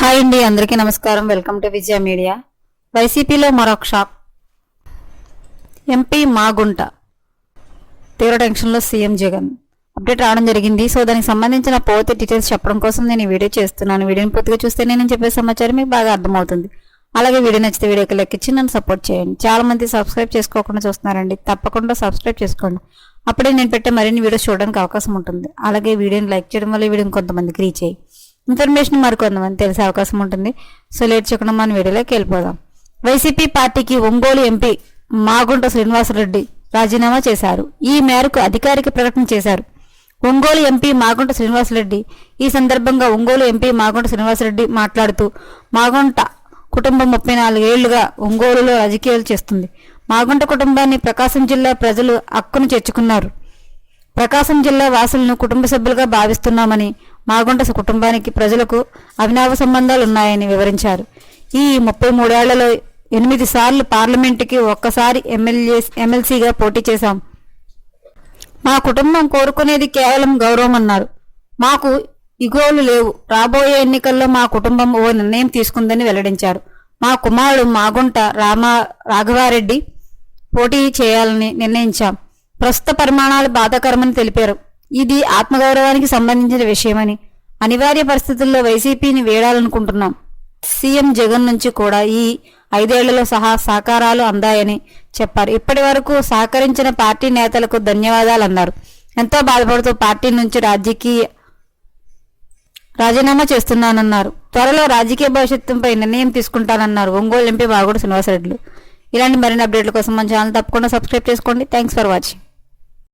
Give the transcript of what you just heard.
Hi అండి అందరికీ నమస్కారం. Welcome to Vijaya media. వైసీపీలో మరొక షాక్. ఎంపీ మాగుంట. తీవ్ర టెన్షన్లో సీఎం జగన్. అప్డేట్ రావడం జరిగింది. సో దానికి సంబంధించిన పూర్తి డీటెయిల్స్ చెప్పడం కోసం నేను ఈ వీడియో చేస్తున్నాను. వీడియోని పూర్తిగా చూస్తే నేను చెప్పే సమాచారం మీకు బాగా అర్థమవుతుంది. అలాగే వీడియో నచ్చితే వీడియోకి లెక్కించి నన్ను సపోర్ట్ చేయండి. చాలా మంది సబ్స్క్రైబ్ చేసుకోకుండా చూస్తున్నారండి. తప్పకుండా సబ్స్క్రైబ్ చేసుకోండి. అప్పుడే నేను పెట్టే మరిన్ని వీడియోస్ చూడడానికి అవకాశం ఉంటుంది. అలాగే వీడియోని లైక్ చేయడం వల్ల వీడియోని కొంతమందికి రీచ్ అయ్యి ఇన్ఫర్మేషన్ మరికొంతమంది తెలిసే అవకాశం ఉంటుంది. సో లేట్ చేయకుండా మన వీడియోలోకి వెళ్ళిపోదాం. వైసీపీ పార్టీకి ఒంగోలు ఎంపీ మాగుంట శ్రీనివాసరెడ్డి రాజీనామా చేశారు. ఈ మేరకు అధికారిక ప్రకటన చేశారు. ఒంగోలు ఎంపీ మాగుంట శ్రీనివాసరెడ్డి ఈ సందర్భంగా ఒంగోలు ఎంపీ మాగుంట శ్రీనివాసరెడ్డి మాట్లాడుతూ మాగుంట కుటుంబం ముప్పై నాలుగేళ్ళుగా ఒంగోలులో రాజకీయాలు చేస్తుంది. మాగుంట కుటుంబాన్ని ప్రకాశం జిల్లా ప్రజలు హక్కును చేర్చుకున్నారు. ప్రకాశం జిల్లా వాసులను కుటుంబ సభ్యులుగా భావిస్తున్నామని మాగుంట కుటుంబానికి ప్రజలకు అవినావ సంబంధాలు ఉన్నాయని వివరించారు. ఈ ముప్పై మూడేళ్ళలో ఎనిమిది సార్లు పార్లమెంటుకి ఒక్కసారి ఎమ్మెల్యే ఎమ్మెల్సీగా పోటీ చేశాం. మా కుటుంబం కోరుకునేది కేవలం గౌరవం అన్నారు. మాకు ఇగోలు లేవు. రాబోయే ఎన్నికల్లో మా కుటుంబం ఓ నిర్ణయం తీసుకుందని వెల్లడించారు. మా కుమారుడు మాగుంట రామ రాఘవారెడ్డి పోటీ చేయాలని నిర్ణయించాం. ప్రస్తుత పరిమాణాలు బాధాకరమని తెలిపారు. ఇది ఆత్మగౌరవానికి సంబంధించిన విషయమని అనివార్య పరిస్థితుల్లో వైసీపీని వేడాలనుకుంటున్నాం. సీఎం జగన్ నుంచి కూడా ఈ ఐదేళ్ళలో సహా సహకారాలు అందాయని చెప్పారు. ఇప్పటి వరకు సహకరించిన పార్టీ నేతలకు ధన్యవాదాలు అన్నారు. ఎంతో బాధపడుతూ పార్టీ నుంచి రాజకీయ రాజీనామా చేస్తున్నానన్నారు. త్వరలో రాజకీయ భవిష్యత్తుపై నిర్ణయం తీసుకుంటానన్నారు ఒంగోలు ఎంపీ బాగుడు శ్రీనివాసరెడ్డి. ఇలాంటి మరిన్ని అప్డేట్ల కోసం మన ఛానల్ తప్పకుండా సబ్స్క్రైబ్ చేసుకోండి. Thanks for watching.